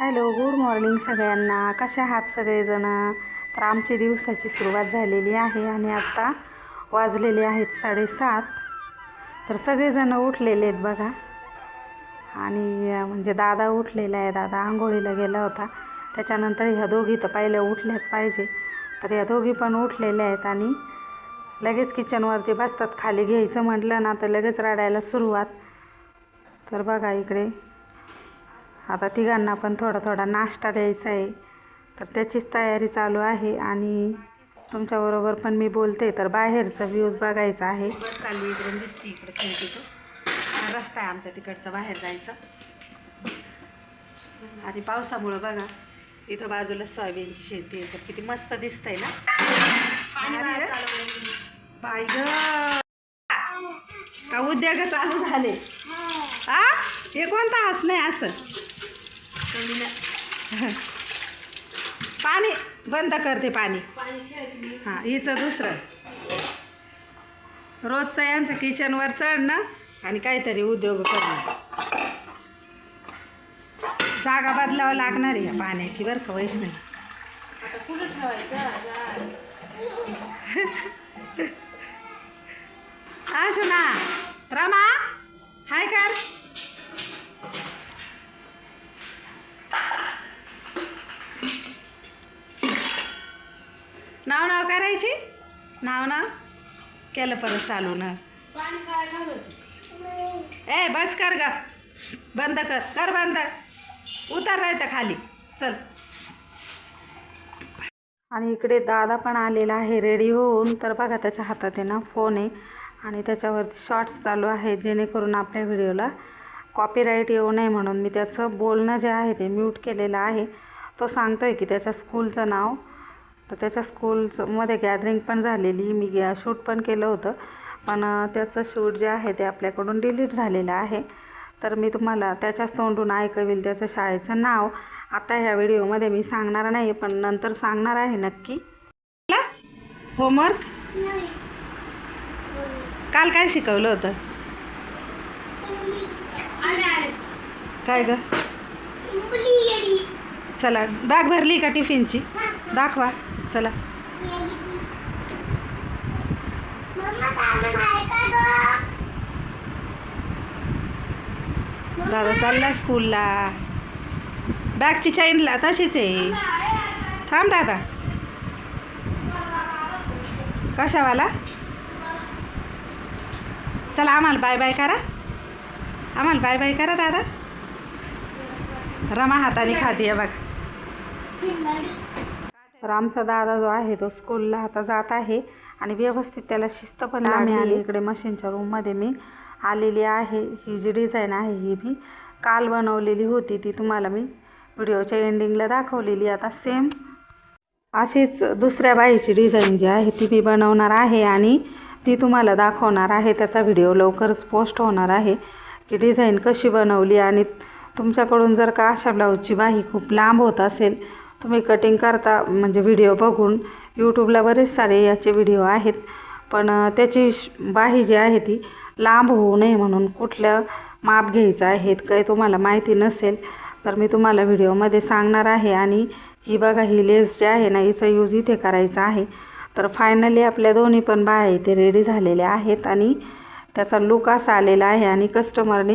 Hello good morning सगळ्यांना. कशा आहात सगळेजणं? तर आमची दिवसाची सुरुवात झालेली आहे आणि आत्ता वाजलेले आहेत साडेसात. तर सगळेजणं उठलेले आहेत बघा. आणि म्हणजे दादा उठलेला आहे. दादा आंघोळीला गेला होता. त्याच्यानंतर ह्या दोघी तर पहिल्या उठल्याच पाहिजे. तर ह्या दोघी पण उठलेल्या आहेत आणि लगेच किचनवरती बसतात. खाली घ्यायचं म्हटलं ना तर लगेच रडायला सुरुवात. तर बघा इकडे. आता तिघांना पण थोडा थोडा नाश्ता द्यायचा आहे. तर त्याचीच तयारी चालू आहे आणि तुमच्याबरोबर पण मी बोलते. तर बाहेरचा व्ह्यूज बघायचा आहे. बस चालली इकडून दिसते इकडे खिडकीतून रस्ता आहे आमच्या तिकडचा बाहेर जायचा. आणि पावसामुळं बघा इथं बाजूला सोयाबीनची शेती आहे. तर किती मस्त दिसतंय ना? ग. का उद्योग चालू झाले? आ? हे कोणता हस नाही असं? पाणी बंद करते पाणी. हां हिचं दुसरं. रोजचं यांचं किचनवर चढणं आणि काहीतरी उद्योग करणं. जागा बदलावं लागणार आहे या पाण्याची बरं का वैष्णवी? असो ना रमा हाय कर. नाव नाव करायची? नाव नाव? केलं परत चालू ना. ए बस कर ग. बंद कर. कर बंद. उतर राहतं खाली. चल. आणि इकडे दादा पण आलेला आहे रेडी होऊन. तर बघा त्याच्या हातात आहे ना फोन आहे. आणि त्याच्यावरती शॉर्ट्स चालू आहे जेणेकरून आपल्या व्हिडिओला कॉपीराईट येऊ नये म्हणून. मी त्याचं बोलणं जे आहे ते म्यूट केलेलं आहे. तो सांगतो आहे की त्याच्या स्कूलचं नाव तर त्याच्या स्कूलचं मध्ये गॅदरिंग पण झालेली. मी गॅ शूट पण केलं होतं. पण त्याचं शूट जे आहे ते आपल्याकडून डिलीट झालेलं आहे. तर मी तुम्हाला त्याच्याच तोंडून ऐकवेल त्याचं शाळेचं नाव. आता ह्या व्हिडिओमध्ये मी सांगणार नाही पण नंतर सांगणार आहे नक्की. होमवर्क काल काय शिकवलं होतं? काय ग? चला बॅग भरली का टिफिनची दाखवा. चला. दादा चालला स्कूलला. बॅगची चैनला तशीच आहे. थांब दादा. कशावाला? चला आम्हाला बाय बाय करा. आम्हाला बाय बाय करा दादा. रमा हाताने खाते बघ. तर आमचा दादा जो आहे तो स्कूलला आता जात आहे आणि व्यवस्थित त्याला शिस्त पण आम्ही आली इकडे मशीनच्या रूममध्ये मी आलेली आहे. ही जी डिझाईन आहे ही मी काल बनवलेली होती. ती तुम्हाला मी व्हिडिओच्या एंडिंगला दाखवलेली. आता सेम अशीच दुसऱ्या बाईची डिझाईन जी आहे ती मी बनवणार आहे आणि ती तुम्हाला दाखवणार आहे. त्याचा व्हिडिओ लवकरच पोस्ट होणार आहे की डिझाईन कशी बनवली. आणि तुमच्याकडून जर का अशा ब्लाऊजची बाही खूप लांब होत असेल तुम्ही कटिंग करता म्हणजे व्हिडिओ बघून यूट्यूबला बरेच सारे याचे व्हिडिओ आहेत. पण त्याची श- बाही जी आहे ती लांब होऊ नये म्हणून कुठलं माप घ्यायचं आहे काही तुम्हाला माहिती नसेल तर मी तुम्हाला व्हिडिओमध्ये सांगणार आहे. आणि ही बघा ही लेस जी आहे ना हिचा यूज इथे करायचा आहे. तर फायनली आपल्या दोन्ही पण बाया इथे रेडी झालेल्या आहेत. आणि त्याचा लुक असा आलेला आहे आणि कस्टमरने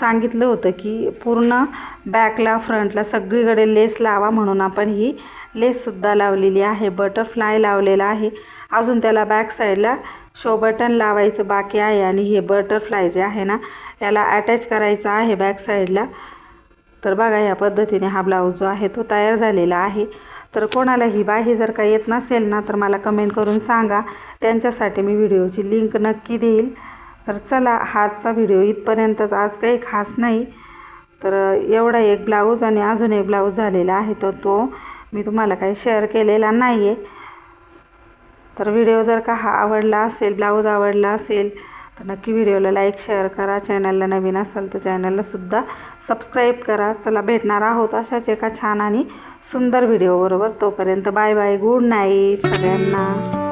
सांगितलं होतं की पूर्ण बॅकला फ्रंटला सगळीकडे लेस लावा म्हणून आपण ही लेससुद्धा लावलेली आहे. बटरफ्लाय लावलेला आहे. अजून त्याला बॅक साईडला शो बटन लावायचं बाकी आहे आणि हे बटरफ्लाय जे आहे ना याला अटॅच करायचं आहे बॅक साईडला तर बघा ह्या पद्धतीने हा ब्लाऊज जो आहे तो तयार झालेला आहे. तर कोणाला ही बाही जर का येत नसेल ना तर मला कमेंट करून सांगा. त्यांच्यासाठी मी व्हिडिओची लिंक नक्की देईल. तर चला हातचा व्हिडिओ इथपर्यंतच. आज काही खास नाही तर एवढा एक ब्लाऊज आणि अजून एक ब्लाऊज झालेला आहे तर तो मी तुम्हाला काही शेअर केलेला नाही आहे तर व्हिडिओ जर का हा आवडला असेल ब्लाऊज आवडला असेल तर नक्की व्हिडिओला लाईक शेअर करा. चॅनलला नवीन असाल तर चॅनललासुद्धा सबस्क्राईब करा. चला भेटणार आहोत अशाच एका छान आणि सुंदर व्हिडिओबरोबर. तोपर्यंत बाय बाय गुड नाईट सगळ्यांना.